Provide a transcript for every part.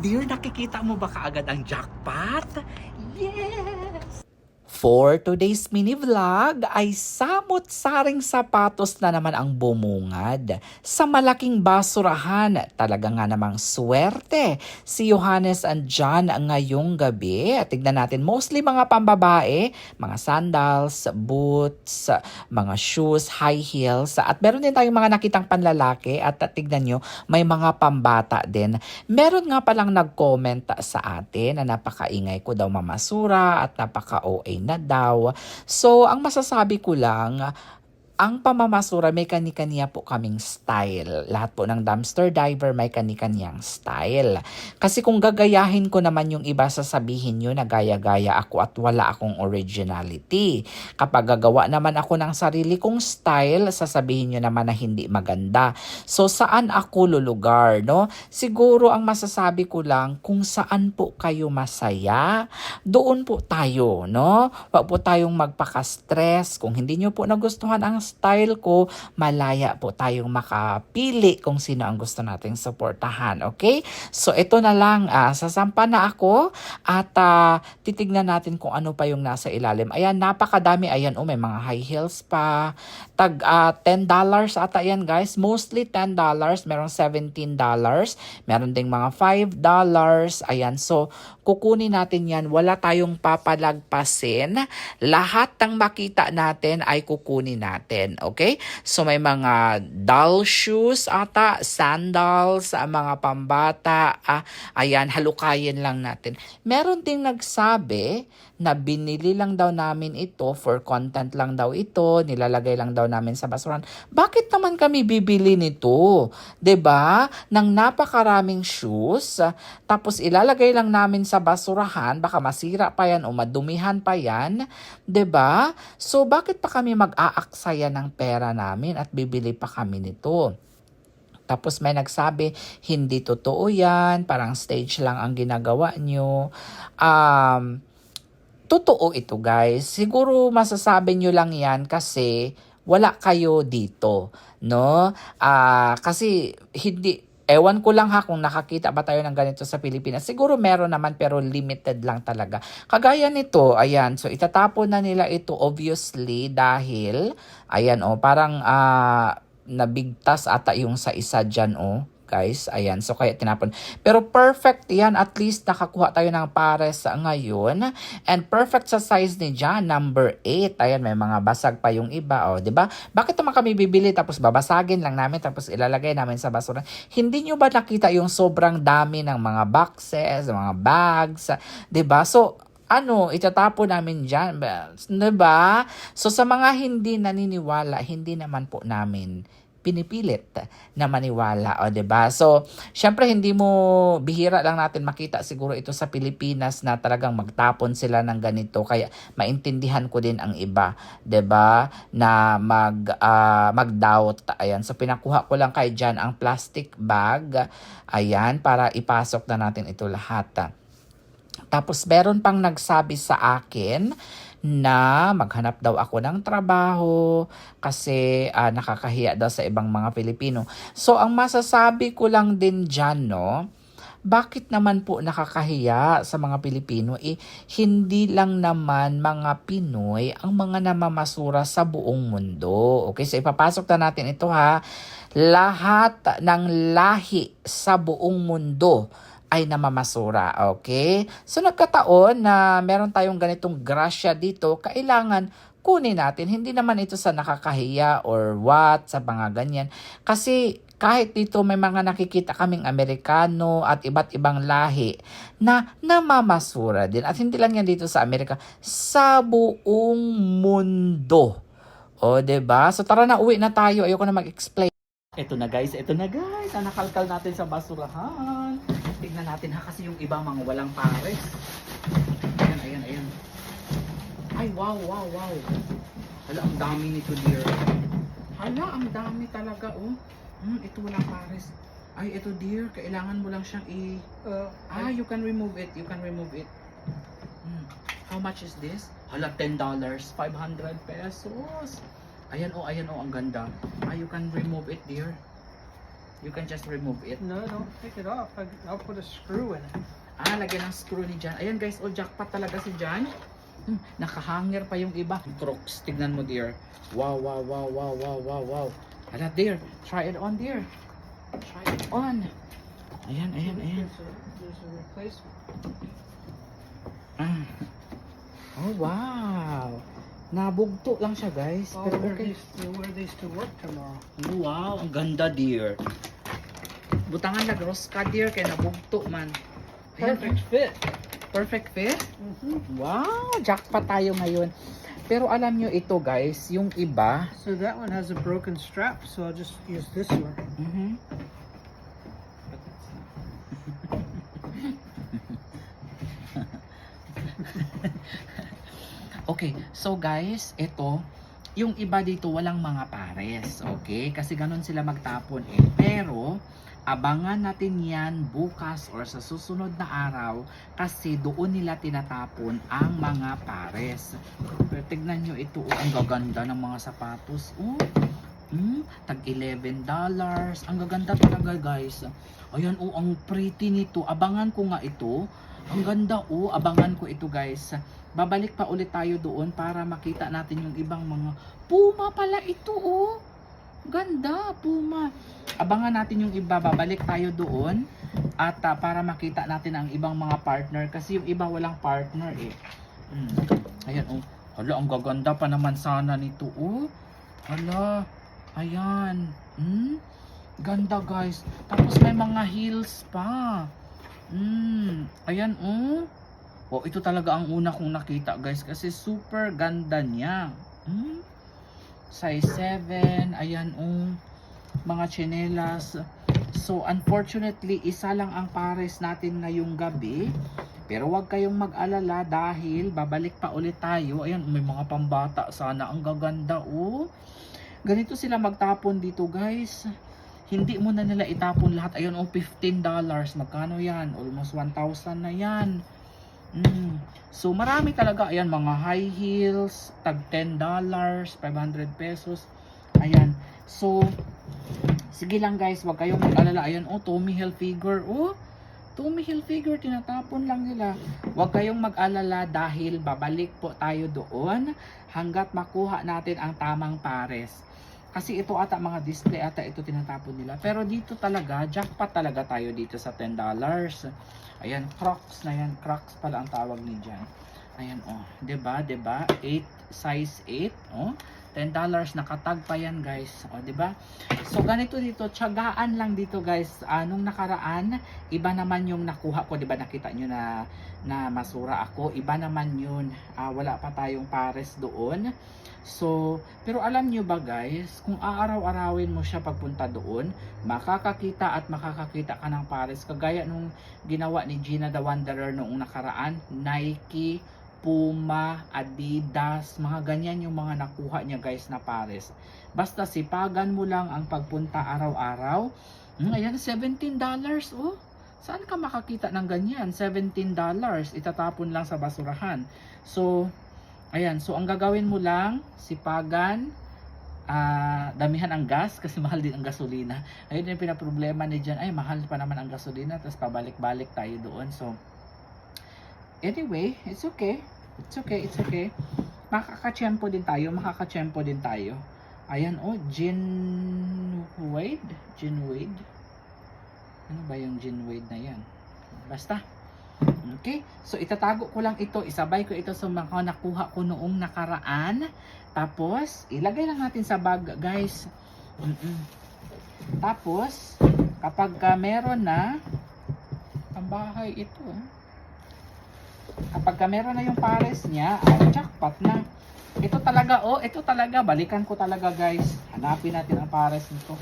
Dear, nakikita mo ba kaagad ang jackpot? Yes! For today's mini vlog ay samot-saring sapatos na naman ang bumungad sa malaking basurahan. Talaga nga namang swerte si Johannes and John ngayong gabi. Tignan natin, mostly mga pambabae, mga sandals, boots, mga shoes, high heels. At meron din tayong mga nakitang panlalaki at tignan nyo, may mga pambata din. Meron nga palang nag-comment sa atin na napakaingay ko daw mamasura at napaka-OA na daw. So, ang masasabi ko lang, ang pamamasura may kani-kaniya po kaming style. Lahat po ng dumpster diver may kani-kaniyang style. Kasi kung gagayahin ko naman yung iba, sasabihin nyo na gaya-gaya ako at wala akong originality. Kapag gagawa naman ako ng sarili kong style, sasabihin nyo naman na hindi maganda. So saan ako lulugar, no? Siguro ang masasabi ko lang, kung saan po kayo masaya, doon po tayo, no? Huwag po tayong magpaka-stress. Kung hindi nyo po nagustuhan ang style ko, malaya po tayong makapili kung sino ang gusto nating suportahan. Okay? So, ito na lang. ah, sasampa na ako at ah, titignan natin kung ano pa yung nasa ilalim. Ayan, napakadami. Ayan, oh, may mga high heels pa. Tag ah, $10 ata yan, guys. Mostly $10. Merong $17. Meron ding mga $5. Ayan, so kukunin natin yan. Wala tayong papalagpasin. Lahat ng makita natin ay kukunin natin. Okay? So may mga doll shoes ata, sandals, ah, mga pambata. Ah, ayan, halukayin lang natin. Meron ding nagsabi na binili lang daw namin ito for content lang daw ito, nilalagay lang daw namin sa basurahan. Bakit naman kami bibili nito? 'Di ba? Nang napakaraming shoes, tapos ilalagay lang namin sa basurahan, baka masira pa yan o madumihan pa yan, 'di ba? So bakit pa kami mag-aaksaya ng pera namin at bibili pa kami nito? Tapos may nagsabi, hindi totoo yan, parang stage lang ang ginagawa nyo. Um, totoo ito guys. Siguro masasabi nyo lang yan kasi wala kayo dito, no? Ah, kasi hindi Ewan ko lang ha kung nakakita ba tayo ng ganito sa Pilipinas. Siguro meron naman pero limited lang talaga. Kagaya nito, ayan. So itatapon na nila ito obviously dahil, ayan oh, parang ah, nabigtas ata yung sa isa dyan oh guys. Ayan, so kaya tinapon. Pero perfect yan. At least nakakuha tayo ng pares ngayon. And perfect sa size ni John, number 8. Ayan, may mga basag pa yung iba. O, di ba? Bakit naman kami bibili tapos babasagin lang namin tapos ilalagay namin sa basura? Hindi nyo ba nakita yung sobrang dami ng mga boxes, mga bags? Ba? So, ano, itatapo namin dyan. ba- Diba? So, sa mga hindi naniniwala, hindi naman po namin pinipilit na maniwala, o 'di ba? So, syempre hindi mo bihira lang natin makita siguro ito sa Pilipinas na talagang magtapon sila ng ganito kaya maintindihan ko din ang iba, 'di ba? Na mag ah, mag-doubt. Ayan, so pinakuha ko lang kay Jan ang plastic bag. Ayan, para ipasok na natin ito lahat. Tapos meron pang nagsabi sa akin na maghanap daw ako ng trabaho kasi ah, nakakahiya daw sa ibang mga Pilipino. So ang masasabi ko lang din dyan, no, bakit naman po nakakahiya sa mga Pilipino? Eh, hindi lang naman mga Pinoy ang mga namamasura sa buong mundo. Okay, so ipapasok na natin ito ha. Lahat ng lahi sa buong mundo ay namamasura, okay? So nagkataon na meron tayong ganitong grasya dito, kailangan kunin natin. Hindi naman ito sa nakakahiya or what, sa mga ganyan. Kasi kahit dito may mga nakikita kaming Amerikano at iba't ibang lahi na namamasura din. At hindi lang yan dito sa Amerika, sa buong mundo. O, ba? So tara na, uwi na tayo. Ayoko na mag-explain. Ito na guys, ito na guys. Ang nakalkal natin sa basurahan. Tignan natin ha kasi yung iba mga walang pares. Ayan, ayan, ayan. Ay, wow, wow, wow. Hala, ang dami nito dear. Hala, ang dami talaga oh. Hmm, ito walang pares. Ay, ito dear, kailangan mo lang siyang i... ah, you can remove it. You can remove it. Hmm. How much is this? Hala, $10. 500 pesos. Ayan oh, ayan oh, ang ganda. Ah, you can remove it dear. You can just remove it. No, don't take it off. I, I'll put a screw in it. Ah, lagyan ng screw ni Jan. Ayan guys, oh jackpot talaga si Jan. Hmm, nakahanger pa yung iba. Crooks, tignan mo dear. Wow, wow, wow, wow, wow, wow, wow. Hala dear, try it on dear. Try it on. Ayan, ayan, ayan. There's a, there's a replacement. Ah. Oh, wow. Nabugto lang siya guys. I'll Pero wear okay. these, wear these to work tomorrow. Oh, wow, ang ganda dear. Butangan na gross ka dear, kaya nabugto man. Ayan, Perfect fit. Perfect fit? Mm-hmm. Wow, jackpot tayo ngayon. Pero alam nyo ito guys, yung iba, So that one has a broken strap, so I'll just use this one. mhm. okay, so guys, ito, yung iba dito walang mga pares, okay? Kasi ganun sila magtapon eh. Pero, abangan natin yan bukas or sa susunod na araw kasi doon nila tinatapon ang mga pares. Pero tignan nyo ito, oh, ang gaganda ng mga sapatos. Oh, mm, tag 11 dollars. Ang gaganda talaga guys. Ayan oh, ang pretty nito. Abangan ko nga ito. Ang ganda oh, abangan ko ito guys. Babalik pa ulit tayo doon para makita natin yung ibang mga Puma pala ito oh. Ganda, Puma. Abangan natin yung iba, babalik tayo doon at ah, para makita natin ang ibang mga partner kasi yung iba walang partner eh. Mm. Ayan oh. Hala, ang gaganda pa naman sana nito oh. Hala, ayan. Hmm? Ganda guys. Tapos may mga heels pa. Hmm, ayan oh. Oh, ito talaga ang una kong nakita guys kasi super ganda niya. Hmm? Size 7, ayan oh. Mga chinelas. So unfortunately, isa lang ang pares natin ngayong gabi. Pero wag kayong mag-alala dahil babalik pa ulit tayo. Ayan, may mga pambata sana. Ang gaganda oh. Ganito sila magtapon dito guys. Hindi mo na nila itapon lahat. Ayun oh, 15 dollars. Magkano yan? Almost 1,000 na yan. Mm. So marami talaga. Ayan, mga high heels. Tag 10 dollars. 500 pesos. Ayan. So, sige lang guys. Wag kayong mag-alala. Ayan oh, Tommy Hilfiger. Oh, Tommy Hilfiger. Tinatapon lang nila. Huwag kayong mag-alala dahil babalik po tayo doon hanggat makuha natin ang tamang pares. Kasi ito ata mga display ata ito tinatapon nila. Pero dito talaga, jackpot talaga tayo dito sa $10. Ayan, Crocs na yan. Crocs pala ang tawag ni dyan. Ayan, oh. ba 'di ba 8, size 8. Oh. $10 nakatag pa yan guys. O, 'di ba So, ganito dito. Tiyagaan lang dito guys. Anong nakaraan, iba naman yung nakuha ko. 'di ba nakita nyo na, na masura ako. Iba naman yun. Ah, wala pa tayong pares doon. So, pero alam nyo ba guys, kung aaraw-arawin mo siya pagpunta doon, makakakita at makakakita ka ng pares. Kagaya nung ginawa ni Gina the Wanderer noong nakaraan, Nike, Puma, Adidas, mga ganyan yung mga nakuha niya guys na pares. Basta sipagan mo lang ang pagpunta araw-araw. Hmm, ayan, $17 oh. Saan ka makakita ng ganyan? $17 itatapon lang sa basurahan. So, ayan, so ang gagawin mo lang, sipagan, ah, damihan ang gas kasi mahal din ang gasolina. Ayun yung pinaproblema ni Jan, ay mahal pa naman ang gasolina, tapos pabalik-balik tayo doon. So, anyway, it's okay. It's okay, it's okay. Makakachempo din tayo, makakachempo din tayo. Ayan, oh, Gin Wade? Gin Wade? Ano ba yung Gin Wade na yan? Basta. Okay? So, itatago ko lang ito. Isabay ko ito sa mga nakuha ko noong nakaraan. Tapos, ilagay lang natin sa bag, guys. Mm-mm. Tapos, kapag ka meron na, ang bahay ito, ah. Kapag ka meron na yung pares niya, ay jackpot na. Ito talaga, oh, ito talaga, balikan ko talaga guys. Hanapin natin ang pares nito.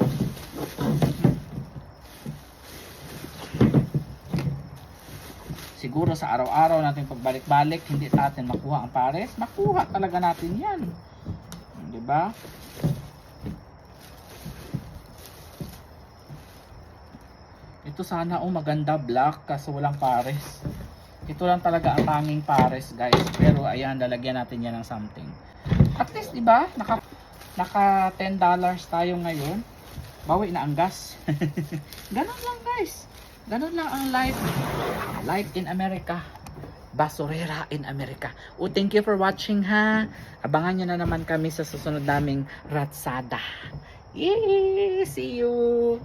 Siguro sa araw-araw natin pagbalik-balik, hindi natin makuha ang pares. Makuha talaga natin yan. Di ba? Ito sana oh maganda black kaso walang pares. Ito lang talaga ang tanging pares guys. Pero ayan, lalagyan natin yan ng something. At least, di ba? Naka, naka $10 tayo ngayon. bawi na ang gas. Ganon lang guys. Ganon lang ang life. Life in America. Basurera in America. O thank you for watching ha. Abangan nyo na naman kami sa susunod naming Ratsada. Yay! See you!